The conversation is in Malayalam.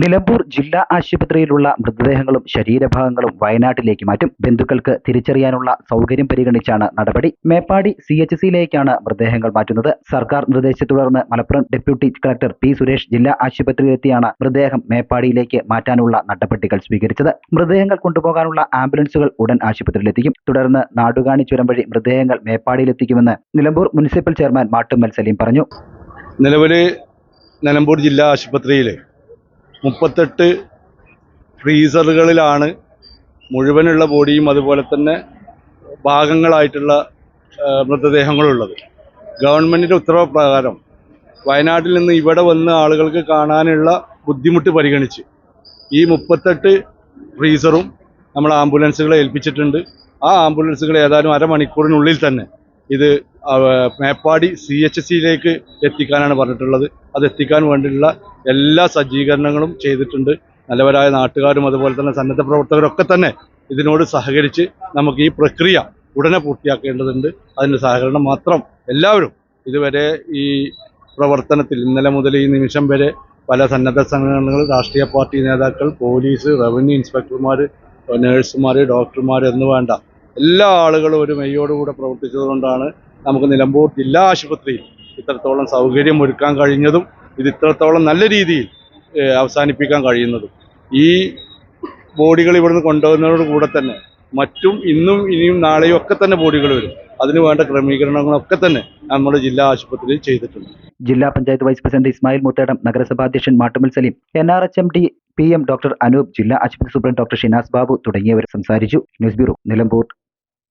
Nilambur ജില്ലാ ആശുപത്രിയിലുള്ള മൃതദേഹങ്ങളും ശരീരഭാഗങ്ങളും വയനാട്ടിലേക്ക് മാറ്റും. ബന്ധുക്കൾക്ക് തിരിച്ചറിയാനുള്ള സൗകര്യം പരിഗണിച്ചാണ് നടപടി. മേപ്പാടി സി എച്ച് സിയിലേക്കാണ് മൃതദേഹങ്ങൾ മാറ്റുന്നത്. സർക്കാർ നിർദ്ദേശത്തെ തുടർന്ന് Malappuram deputy collector P Suresh ജില്ലാ ആശുപത്രിയിലെത്തിയാണ് മൃതദേഹം മേപ്പാടിയിലേക്ക് മാറ്റാനുള്ള നടപടികൾ സ്വീകരിച്ചത്. മൃതദേഹങ്ങൾ കൊണ്ടുപോകാനുള്ള ആംബുലൻസുകൾ ഉടൻ ആശുപത്രിയിലെത്തിക്കും. തുടർന്ന് നാടുകാണി ചുരം വഴി മൃതദേഹങ്ങൾ മേപ്പാടിയിലെത്തിക്കുമെന്ന് നിലമ്പൂർ മുനിസിപ്പൽ ചെയർമാൻ മാട്ടുമ്മൽ സലീം പറഞ്ഞു. നിലവിൽ നിലമ്പൂർ ജില്ലാ ആശുപത്രിയിൽ മുപ്പത്തെട്ട് ഫ്രീസറുകളിലാണ് മുഴുവനുള്ള ബോഡിയും അതുപോലെ തന്നെ ഭാഗങ്ങളായിട്ടുള്ള മൃതദേഹങ്ങളുള്ളത്. ഗവൺമെന്റിന്റെ ഉത്തരവ് പ്രകാരം വയനാട്ടിൽ നിന്ന് ഇവിടെ വന്ന് ആളുകൾക്ക് കാണാനുള്ള ബുദ്ധിമുട്ട് പരിഗണിച്ച് ഈ മുപ്പത്തെട്ട് ഫ്രീസറും നമ്മൾ ആംബുലൻസുകളെ ഏൽപ്പിച്ചിട്ടുണ്ട്. ആ ആംബുലൻസുകൾ ഏതാനും അരമണിക്കൂറിനുള്ളിൽ തന്നെ ഇത് മേപ്പാടി സി എച്ച് സിയിലേക്ക് എത്തിക്കാനാണ് പറഞ്ഞിട്ടുള്ളത്. അത് എത്തിക്കാൻ വേണ്ടിയുള്ള എല്ലാ സജ്ജീകരണങ്ങളും ചെയ്തിട്ടുണ്ട്. നല്ലവരായ നാട്ടുകാരും അതുപോലെ തന്നെ സന്നദ്ധ പ്രവർത്തകരൊക്കെ തന്നെ ഇതിനോട് സഹകരിച്ച് നമുക്ക് ഈ പ്രക്രിയ ഉടനെ പൂർത്തിയാക്കേണ്ടതുണ്ട്. അതിന്റെ സഹകരണം മാത്രം എല്ലാവരും ഇതുവരെ ഈ പ്രവർത്തനത്തിൽ ഇന്നലെ മുതൽ ഈ നിമിഷം വരെ പല സന്നദ്ധ സംഘടനകൾ രാഷ്ട്രീയ പാർട്ടി നേതാക്കൾ പോലീസ് റവന്യൂ ഇൻസ്പെക്ടർമാർ നേഴ്സുമാർ ഡോക്ടർമാർ എന്ന് വേണ്ട എല്ലാ ആളുകളും ഒരു മെയ്യോടുകൂടെ പ്രവർത്തിച്ചതുകൊണ്ടാണ് നമുക്ക് നിലമ്പൂർ ജില്ലാ ആശുപത്രിയിൽ ഇത്രത്തോളം സൗകര്യം ഒരുക്കാൻ കഴിഞ്ഞതും ഇത് ഇത്രത്തോളം നല്ല രീതിയിൽ അവസാനിപ്പിക്കാൻ കഴിയുന്നതും. ഈ ബോഡികൾ ഇവിടുന്ന് കൊണ്ടുവന്നതോട് കൂടെ തന്നെ മറ്റും ഇന്നും ഇനിയും നാളെയും ഒക്കെ തന്നെ ബോഡികൾ വരും. അതിന് വേണ്ട ക്രമീകരണങ്ങളൊക്കെ തന്നെ നമ്മുടെ ജില്ലാ ആശുപത്രിയിൽ ചെയ്തിട്ടുണ്ട്. ജില്ലാ പഞ്ചായത്ത് വൈസ് പ്രസിഡന്റ് ഇസ്മായിൽ മുത്തേടം നഗരസഭാ അധ്യക്ഷൻ Mattumal Saleem N R H M D P M doctor Anoop ജില്ലാ ആശുപത്രി സൂപ്രണ്ട് ഡോക്ടർ ഷിനാസ് ബാബു തുടങ്ങിയവർ സംസാരിച്ചു. News bureau Nilambur.